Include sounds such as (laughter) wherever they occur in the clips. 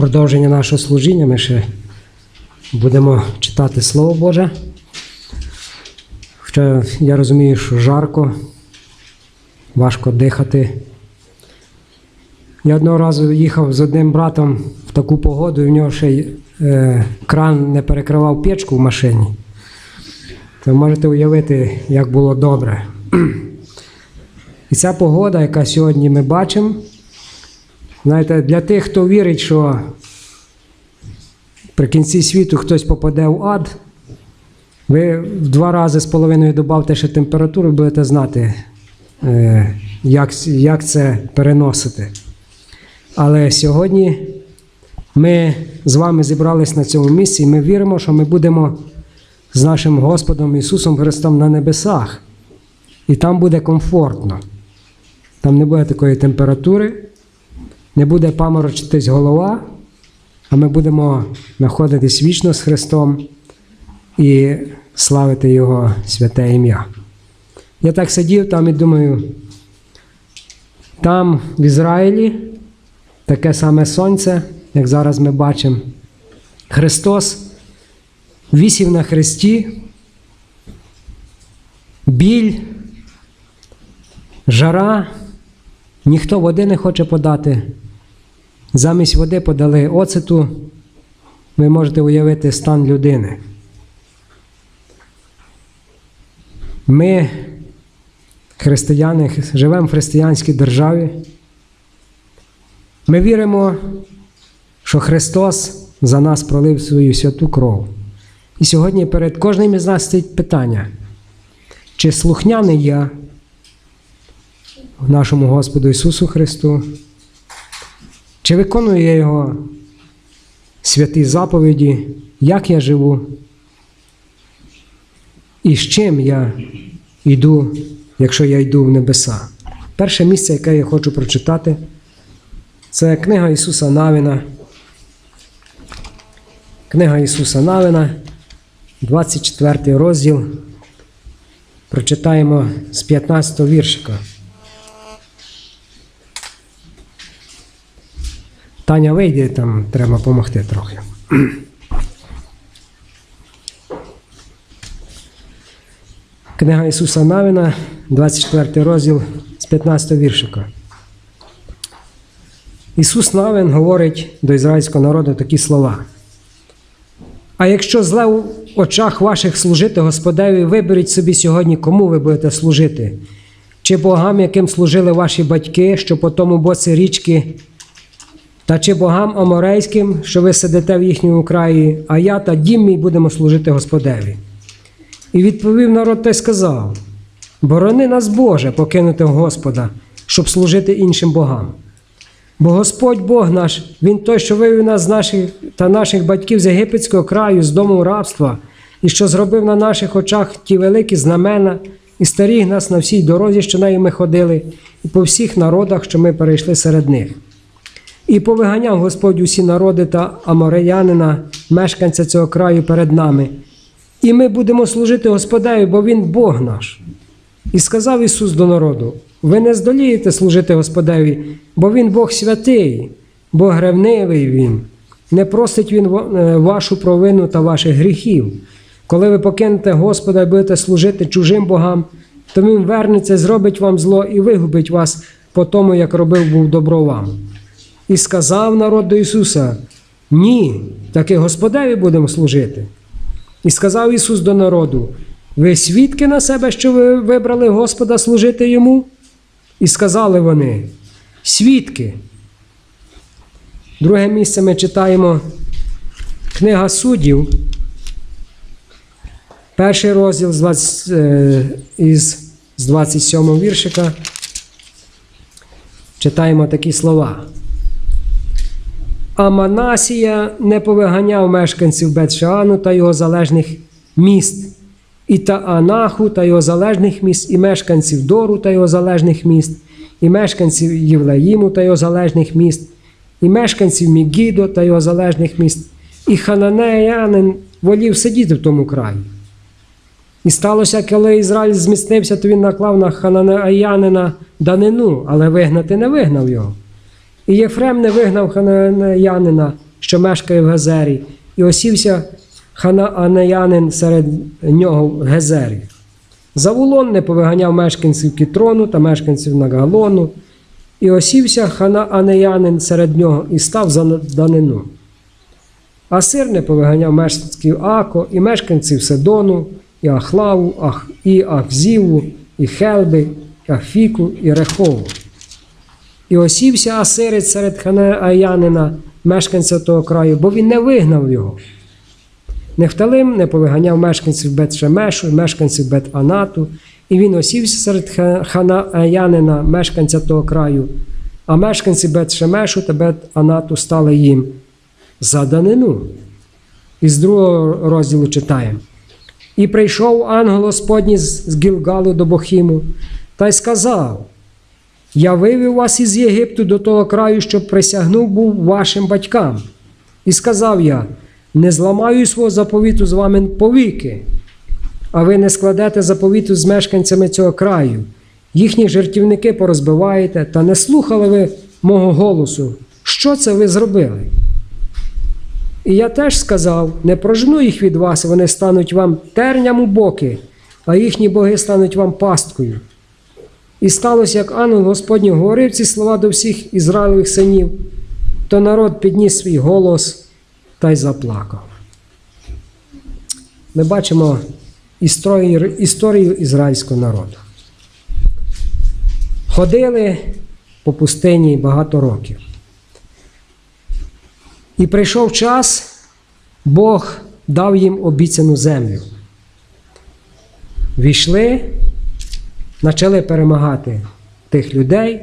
продовження нашого служіння ми ще будемо читати Слово Боже. Хоча я розумію, що жарко, важко дихати. Я одного разу їхав з одним братом в таку погоду, і в нього ще е, кран не перекривав печку в машині. То можете уявити, як було добре. (clears throat) І ця погода, яка сьогодні ми бачимо, знаєте, для тих, хто вірить, що при кінці світу хтось попаде в ад, ви в два рази з половиною додавте ще температуру, будете знати, е, як, як це переносити. Але сьогодні ми з вами зібрались на цьому місці, і ми віримо, що ми будемо з нашим Господом Ісусом Христом на небесах. І там буде комфортно. Там не буде такої температури, не буде паморочитись голова, а ми будемо знаходитись вічно з Христом і славити Його святе ім'я. Я так сидів там і думаю, там в Ізраїлі таке саме сонце, як зараз ми бачимо. Христос вісів на хресті, біль, жара, ніхто води не хоче подати. Замість води подали оцету. Ви можете уявити стан людини. Ми, християни, живемо в християнській державі. Ми віримо, що Христос за нас пролив свою святу кров. І сьогодні перед кожним із нас стоїть питання, чи слухняний я нашому Господу Ісусу Христу, чи виконую я Його святі заповіді, як я живу, і з чим я йду, якщо я йду в небеса. Перше місце, яке я хочу прочитати, це книга Ісуса Навіна. Книга Ісуса Навина, 24 розділ. Прочитаємо з 15 віршика. Таня вийде, там треба допомогти трохи. Книга Ісуса Навина, 24 розділ з 15 віршика. Ісус Навин говорить до ізраїльського народу такі слова. А якщо зле в очах ваших служити Господеві, виберіть собі сьогодні, кому ви будете служити, чи богам, яким служили ваші батьки, що по тому боці річки, та чи богам аморейським, що ви сидите в їхньому краї, а я та дім мій будемо служити Господеві. І відповів народ та й сказав: Борони нас, Боже, покинути Господа, щоб служити іншим богам. Бо Господь Бог наш, Він той, що вивів нас з наших та наших батьків з єгипетського краю, з дому рабства, і що зробив на наших очах ті великі знамена, і старіг нас на всій дорозі, що нею ми ходили, і по всіх народах, що ми перейшли серед них. І повиганяв Господь усі народи та амореянина, мешканця цього краю перед нами. І ми будемо служити Господеві, бо Він Бог наш. І сказав Ісус до народу: ви не здолієте служити Господеві, бо Він Бог святий, Бог ревнивий Він. Не просить Він е, вашу провину та ваших гріхів. Коли ви покинете Господа і будете служити чужим богам, то Він вернеться, зробить вам зло і вигубить вас по тому, як робив був добро вам. І сказав народ до Ісуса: Ні, таки Господеві будемо служити. І сказав Ісус до народу: Ви свідки на себе, що ви вибрали Господа служити йому? І сказали вони: Свідки. Друге місце ми читаємо Книга суддів, перший розділ з 20, е, із, з 27 віршика. Читаємо такі слова. А Манасія не повиганяв мешканців Бетшаану та його залежних міст, і Таанаху та його залежних міст, і мешканців Дору та його залежних міст, і мешканців Євлаїму та його залежних міст, і мешканців Мігідо та його залежних міст, і Хананеянин волів сидіти в тому краї. І сталося, коли Ізраїль зміцнився, то він наклав на Хананеянина данину, але вигнати не вигнав його. І Єфрем не вигнав хананеянина, що мешкає в Гезері, і осівся ханаанеянин серед нього в Гезері. Завулон не повиганяв мешканців Кітрону та мешканців Нагалону, і осівся ханаанеянин серед нього і став за данину. Асир не повиганяв мешканців Ако і мешканців Сидону, і Ахлаву, Ах, і Ахзіву, і Хелби, і Ахфіку, і Рехову. І осівся Асирець серед ханаанянина, мешканця того краю, бо він не вигнав його. Нефталим не повиганяв мешканців Бет-Шемешу, і мешканців Бет-Анату, і він осівся серед ха- ханаанянина, мешканця того краю, а мешканці Бет-Шемешу та Бет-Анату стали їм за данину. Із другого розділу читаємо. І прийшов ангел Господній з Гілгалу до Бохіму, та й сказав: Я вивів вас із Єгипту до того краю, щоб присягнув був вашим батькам. І сказав я: не зламаю свого заповіту з вами повіки, а ви не складете заповіту з мешканцями цього краю. Їхні жертівники порозбиваєте, та не слухали ви мого голосу. Що це ви зробили? І я теж сказав: не прожену їх від вас, вони стануть вам терням у боки, а їхні боги стануть вам пасткою. І сталося, як ангел Господній говорив ці слова до всіх Ізраїлевих синів, то народ підніс свій голос та й заплакав. Ми бачимо історію, ізраїльського народу. Ходили по пустині багато років. І прийшов час, Бог дав їм обіцяну землю. Війшли, почали перемагати тих людей.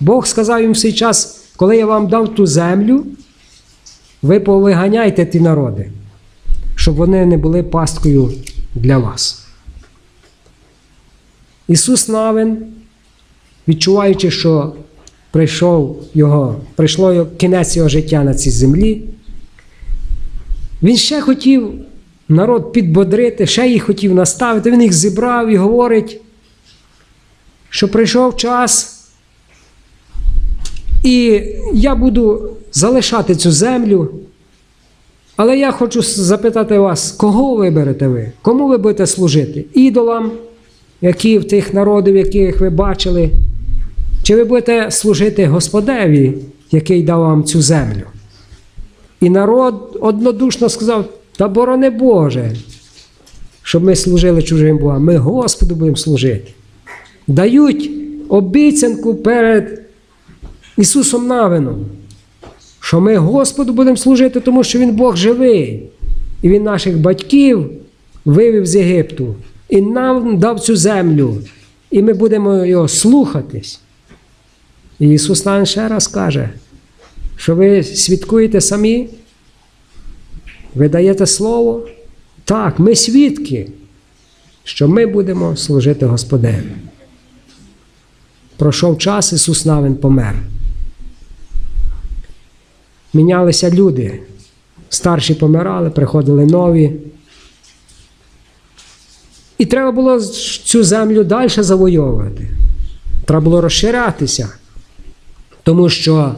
Бог сказав їм в цей час, коли я вам дав ту землю, ви повиганяйте ті народи, щоб вони не були пасткою для вас. Ісус Навин, відчуваючи, що прийшов його, прийшло кінець його життя на цій землі, він ще хотів народ підбодрити, ще їх хотів наставити. Він їх зібрав і говорить, що прийшов час, і я буду залишати цю землю. Але я хочу запитати вас, кого виберете ви? Кому ви будете служити? Ідолам, які в тих народів, яких ви бачили? Чи ви будете служити Господеві, який дав вам цю землю? І народ однодушно сказав: та борони Боже, щоб ми служили чужим Богам. Ми Господу будемо служити. Дають обіцянку перед Ісусом Навином, що ми Господу будемо служити, тому що Він Бог живий. І Він наших батьків вивів з Єгипту і нам дав цю землю, і ми будемо його слухатись. І Ісус нам ще раз каже, що ви свідкуєте самі, ви даєте слово. Так, ми свідки, що ми будемо служити Господеві. Пройшов час, Ісус Навин помер. Мінялися люди. Старші помирали, приходили нові. І треба було цю землю далі завойовувати. Треба було розширятися. Тому що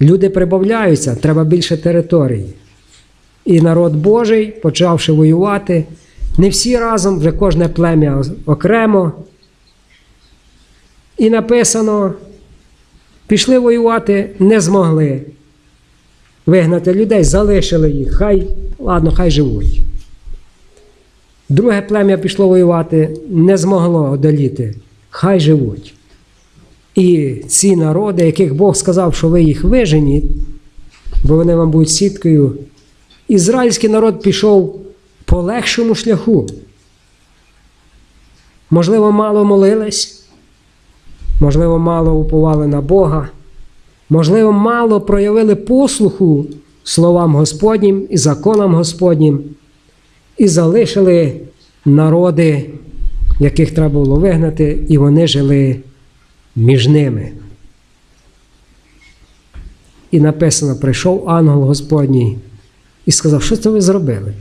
люди прибавляються, треба більше території. І народ Божий, почавши воювати, не всі разом, вже кожне плем'я окремо. І написано, пішли воювати, не змогли вигнати людей, залишили їх. Хай, ладно, хай живуть. Друге плем'я пішло воювати, не змогло одоліти. Хай живуть. І ці народи, яких Бог сказав, що ви їх виженіть, бо вони вам будуть сіткою, ізраїльський народ пішов по легшому шляху. Можливо, мало молились, можливо, мало уповали на Бога, можливо, мало проявили послуху словам Господнім і законам Господнім, і залишили народи, яких треба було вигнати, і вони жили між ними. І написано: прийшов ангел Господній і сказав, що це ви зробили?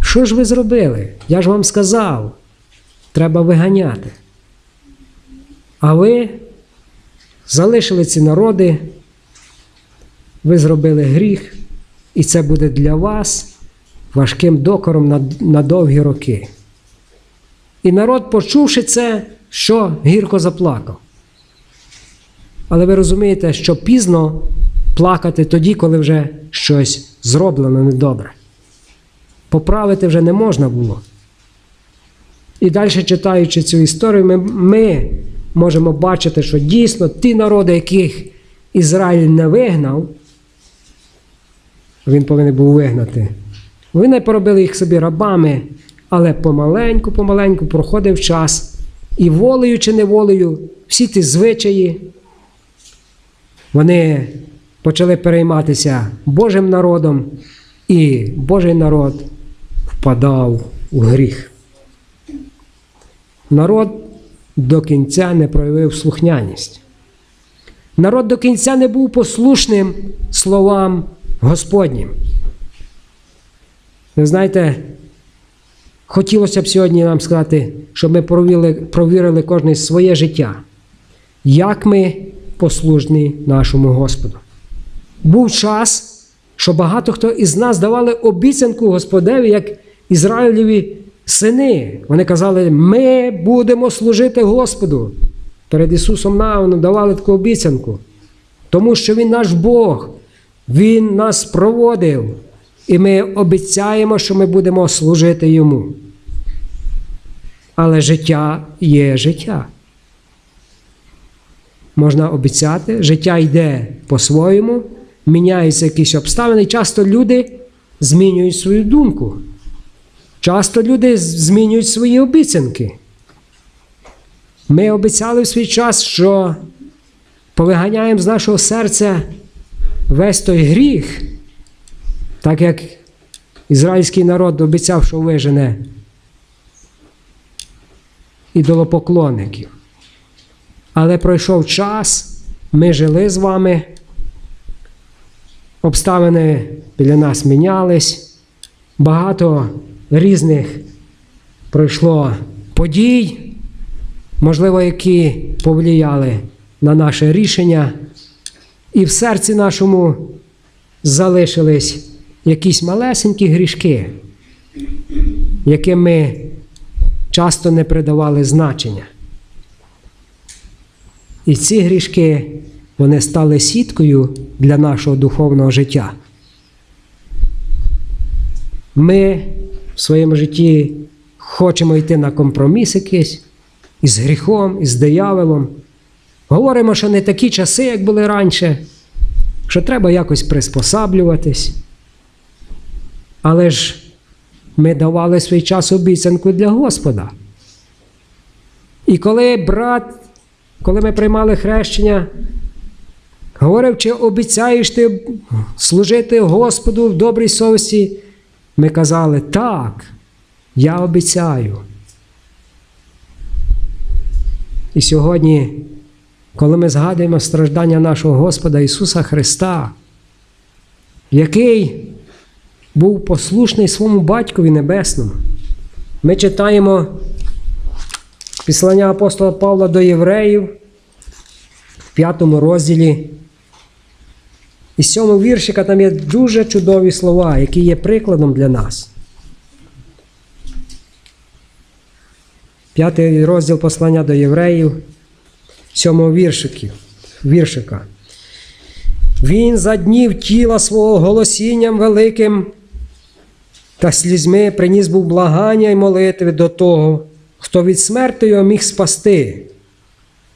Що ж ви зробили? Я ж вам сказав, треба виганяти. А ви залишили ці народи, ви зробили гріх, і це буде для вас важким докором на, на довгі роки. І народ, почувши це, що гірко заплакав. Але ви розумієте, що пізно плакати тоді, коли вже щось зроблено недобре. Поправити вже не можна було. І далі, читаючи цю історію, ми, ми можемо бачити, що дійсно ті народи, яких Ізраїль не вигнав, він повинен був вигнати. Вони поробили їх собі рабами, але помаленьку, помаленьку проходив час, і волею чи неволею всі ті звичаї, вони почали перейматися Божим народом, і Божий народ впадав у гріх. Народ до кінця не проявив слухняність. Народ до кінця не був послушним словам Господнім. Ви знаєте, хотілося б сьогодні нам сказати, щоб ми провірили, провірили кожне своє життя, як ми послужні нашому Господу. Був час, що багато хто із нас давали обіцянку Господеві, як Ізраїлеві сини. Вони казали, ми будемо служити Господу. Перед Ісусом Навином давали таку обіцянку, тому що Він наш Бог, Він нас проводив, і ми обіцяємо, що ми будемо служити Йому. Але життя є життя. Можна обіцяти, життя йде по-своєму, міняються якісь обставини. Часто люди змінюють свою думку. Часто люди змінюють свої обіцянки. Ми обіцяли в свій час, що повиганяємо з нашого серця весь той гріх, так як ізраїльський народ обіцяв, що вижене ідолопоклонників. Але пройшов час, ми жили з вами, обставини біля нас мінялись, багато різних пройшло подій, можливо, які повлияли на наше рішення, і в серці нашому залишились якісь малесенькі грішки, яким ми часто не придавали значення. І ці грішки вони стали сіткою для нашого духовного життя. Ми своєму житті хочемо йти на компроміс якийсь із гріхом, із дияволом. Говоримо, що не такі часи, як були раніше, що треба якось приспосаблюватись. Але ж ми давали свій час обіцянку для Господа. І коли брат, коли ми приймали хрещення, говорив, чи обіцяєш ти служити Господу в добрій совісті, ми казали, так, я обіцяю. І сьогодні, коли ми згадуємо страждання нашого Господа Ісуса Христа, який був послушний своєму батькові небесному, ми читаємо післання апостола Павла до євреїв в п'ятому розділі. І з цьому віршика там є дуже чудові слова, які є прикладом для нас. П'ятий розділ послання до євреїв, сьомого віршика. Він за днів тіла свого голосінням великим та слізьми приніс був благання й молитви до того, хто від смерти його міг спасти,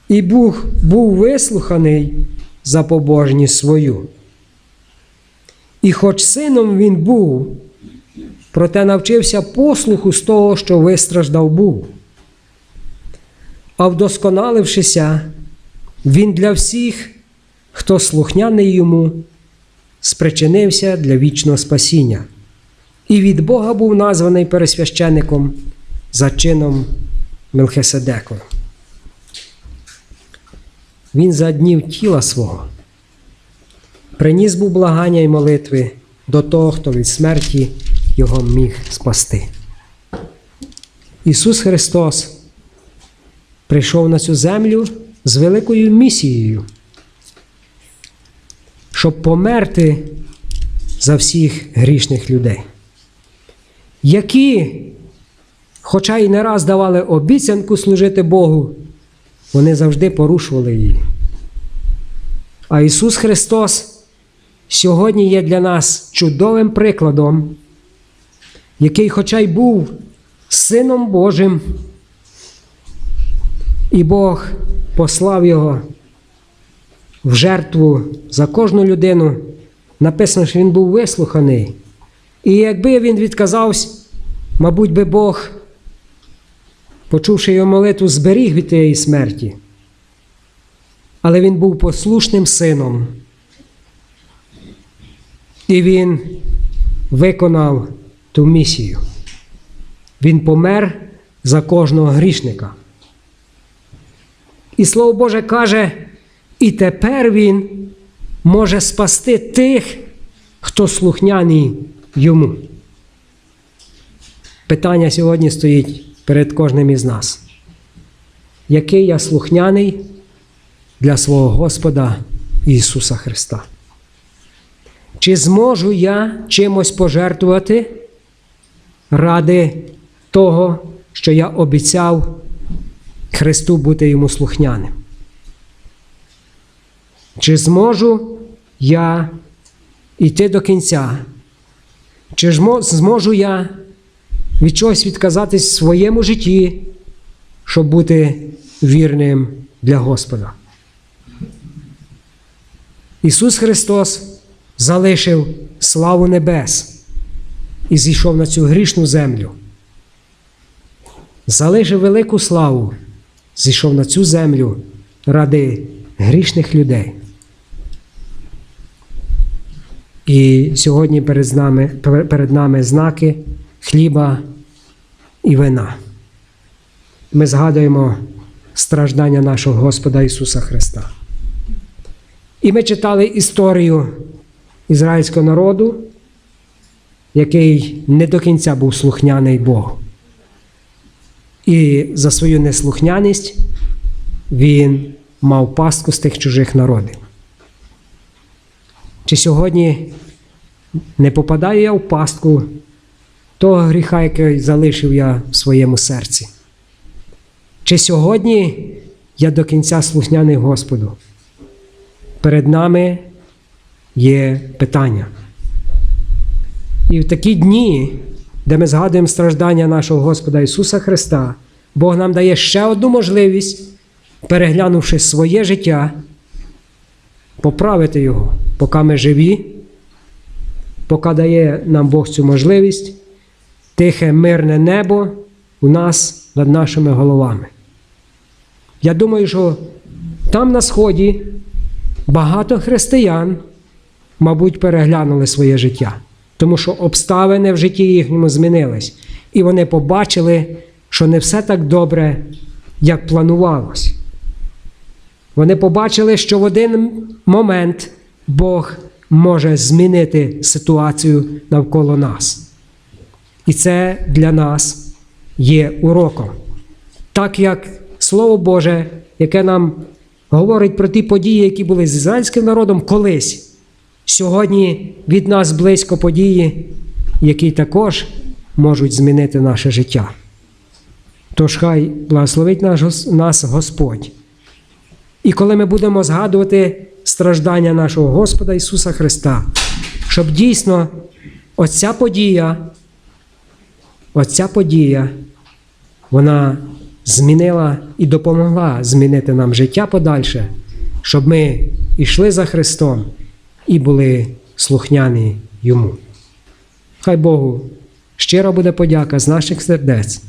і Бог був вислуханий за побожність свою. І хоч сином він був, проте навчився послуху з того, що вистраждав був. А вдосконалившися, він для всіх, хто слухняний йому, спричинився для вічного спасіння, і від Бога був названий пересвященником за чином Мелхиседеку. Він за днів тіла свого приніс був благання й молитви до того, хто від смерті його міг спасти. Ісус Христос прийшов на цю землю з великою місією, щоб померти за всіх грішних людей, які, хоча й не раз давали обіцянку служити Богу, вони завжди порушували її. А Ісус Христос сьогодні є для нас чудовим прикладом, який, хоча й був Сином Божим, і Бог послав Його в жертву за кожну людину. Написано, що він був вислуханий. І якби він відказався, мабуть, би Бог, почувши його молитву, зберіг від тієї смерті. Але він був послушним сином. І він виконав ту місію. Він помер за кожного грішника. І Слово Боже каже, і тепер Він може спасти тих, хто слухняний йому. Питання сьогодні стоїть перед кожним із нас. Який я слухняний для свого Господа Ісуса Христа? Чи зможу я чимось пожертвувати ради того, що я обіцяв Христу бути йому слухняним? Чи зможу я йти до кінця? Чи зможу я від чогось відказатись в своєму житті, щоб бути вірним для Господа? Ісус Христос залишив славу небес і зійшов на цю грішну землю. Залишив велику славу, зійшов на цю землю ради грішних людей. І сьогодні перед нами, перед нами знаки хліба і вина. Ми згадуємо страждання нашого Господа Ісуса Христа. І ми читали історію ізраїльського народу, який не до кінця був слухняний Богу. І за свою неслухняність він мав пастку з тих чужих народів. Чи сьогодні не попадаю я в пастку того гріха, який залишив я в своєму серці? Чи сьогодні я до кінця слухняний Господу? Перед нами є питання. І в такі дні, де ми згадуємо страждання нашого Господа Ісуса Христа, Бог нам дає ще одну можливість, переглянувши своє життя, поправити його, поки ми живі, поки дає нам Бог цю можливість, тихе мирне небо у нас над нашими головами. Я думаю, що там на Сході багато християн, мабуть, переглянули своє життя, тому що обставини в житті їхньому змінились, і вони побачили, що не все так добре, як планувалось. Вони побачили, що в один момент Бог може змінити ситуацію навколо нас. І це для нас є уроком. Так як Слово Боже, яке нам говорить про ті події, які були з ізраїльським народом колись, сьогодні від нас близько події, які також можуть змінити наше життя. Тож хай благословить нас Господь. І коли ми будемо згадувати страждання нашого Господа Ісуса Христа, щоб дійсно оця подія, оця подія, вона змінила і допомогла змінити нам життя подальше, щоб ми йшли за Христом і були слухняні Йому. Хай Богу щиро буде подяка з наших сердець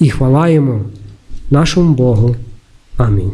і хвала Йому, нашому Богу. Амінь.